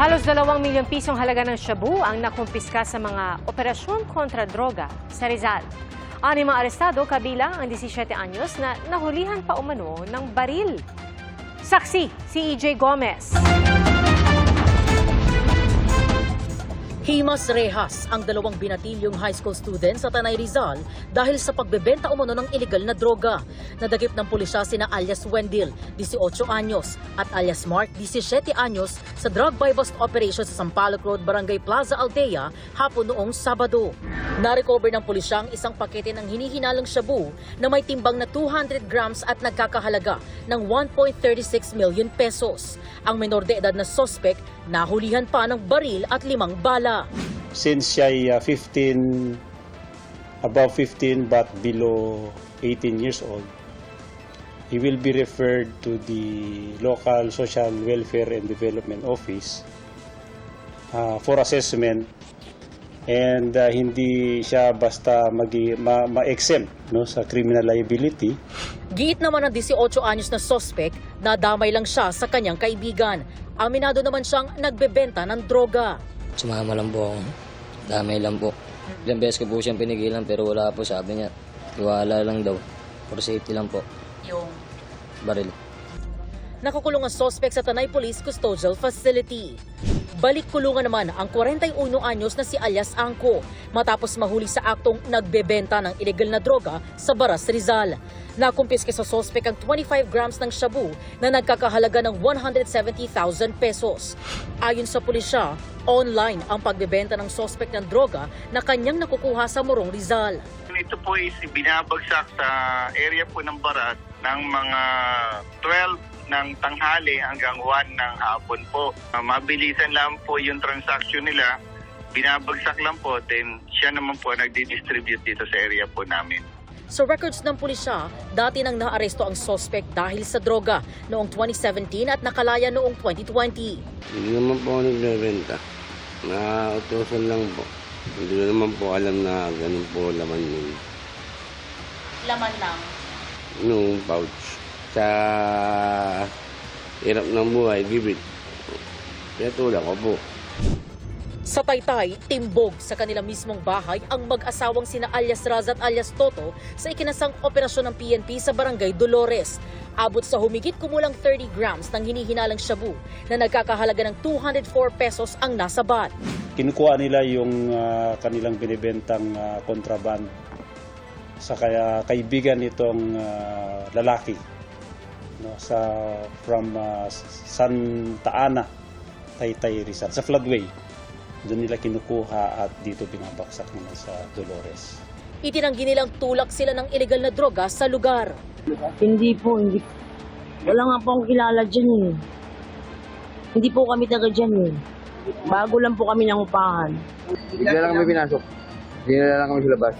Halos dalawang milyong pisong halaga ng shabu ang nakumpiska sa mga operasyon kontra droga sa Rizal. Ani mga arestado kabilang ang 17 anyos na nahulihan pa umano ng baril. Saksi si EJ Gomez. Himas Rehas ang dalawang binatilyong high school student sa Tanay Rizal dahil sa pagbebenta umano ng illegal na droga. Nadagip ng pulisya sina alias Wendell, 18 anyos, at alias Mark, 17 anyos sa drug buy bust operation sa Sampaloc Road, Barangay Plaza, Aldea, hapon noong Sabado. Narecover ng pulisya ang isang pakete ng hinihinalang shabu na may timbang na 200 grams at nagkakahalaga ng 1.36 million pesos. Ang menor de edad na sospek nahulihan pa ng baril at limang bala. since siya ay uh, 15, above 15 but below 18 years old, he will be referred to the local social welfare and development office uh, for assessment and uh, hindi siya basta ma, ma-exempt no, sa criminal liability. Giit naman ng 18 anyos na sospek na damay lang siya sa kanyang kaibigan. Aminado naman siyang nagbebenta ng droga. Sumama lang po ako. Damay lang po. Ilang beses ko po siyang pinigilan pero wala po sabi niya. Tiwala lang daw. For safety lang po. Yung Baril. Nakukulong ang sospek sa Tanay Police Custodial Facility. Balik kulungan naman ang 41 anyos na si alias Angko matapos mahuli sa aktong nagbebenta ng ilegal na droga sa Baras Rizal. Nakumpiske sa sospek ang 25 grams ng shabu na nagkakahalaga ng 170,000 pesos. Ayon sa pulisya, online ang pagbebenta ng sospek ng droga na kanyang nakukuha sa Morong Rizal. Ito po is binabagsak sa area po ng Barat ng mga 12 ng tanghali hanggang 1 ng hapon po. Uh, mabilisan lang po yung transaction nila. Binabagsak lang po, then siya naman po nagdi-distribute dito sa area po namin. Sa records ng pulisya, dati nang naaresto ang sospek dahil sa droga noong 2017 at nakalaya noong 2020. Hindi naman po ako nagbebenta. Nautosan lang po. Hindi ko naman po alam na ganun po laman yun. Laman lang. Nung pouch. Sa hirap ng buhay, gibit. Kaya tulak ko po. Sa Taytay, timbog sa kanila mismong bahay ang mag-asawang sina alias Raz at alias Toto sa ikinasang operasyon ng PNP sa Barangay Dolores. Abot sa humigit kumulang 30 grams ng hinihinalang shabu na nagkakahalaga ng 204 pesos ang nasa bat. Kinukuha nila yung uh, kanilang binibentang uh, contraband sa kaya kaibigan nitong uh, lalaki no sa from uh, Santa Ana Taytay Rizal sa floodway doon nila kinukuha at dito binabaksak nila sa Dolores Itinanggi nilang tulak sila ng ilegal na droga sa lugar. Hindi po, hindi. Wala nga po akong kilala dyan eh. Hindi po kami taga dyan eh. Bago lang po kami ng upahan. Hindi lang kami pinasok. Hindi lang kami sa labas.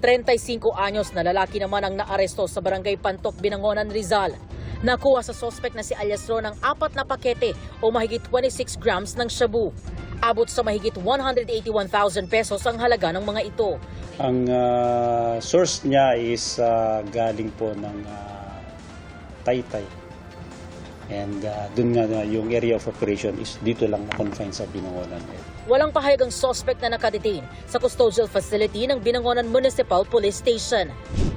35 anyos na lalaki naman ang naaresto sa barangay Pantok, Binangonan, Rizal. Nakuha sa sospek na si alias Ron ng apat na pakete o mahigit 26 grams ng shabu. Abot sa mahigit 181,000 pesos ang halaga ng mga ito. ang uh, source niya is uh, galing po ng uh, Taytay and uh, dun nga na yung area of operation is dito lang na-confine sa Binangonan Walang pahayagang sospek na nakadetain sa custodial facility ng Binangonan Municipal Police Station.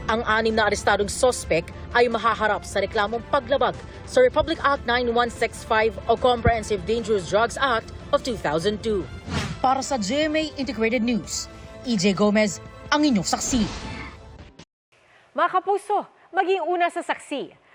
Ang anim na arestadong sospek ay mahaharap sa reklamong paglabag sa Republic Act 9165 o Comprehensive Dangerous Drugs Act of 2002. Para sa GMA Integrated News, EJ Gomez, ang inyong saksi. Mga kapuso, maging una sa saksi.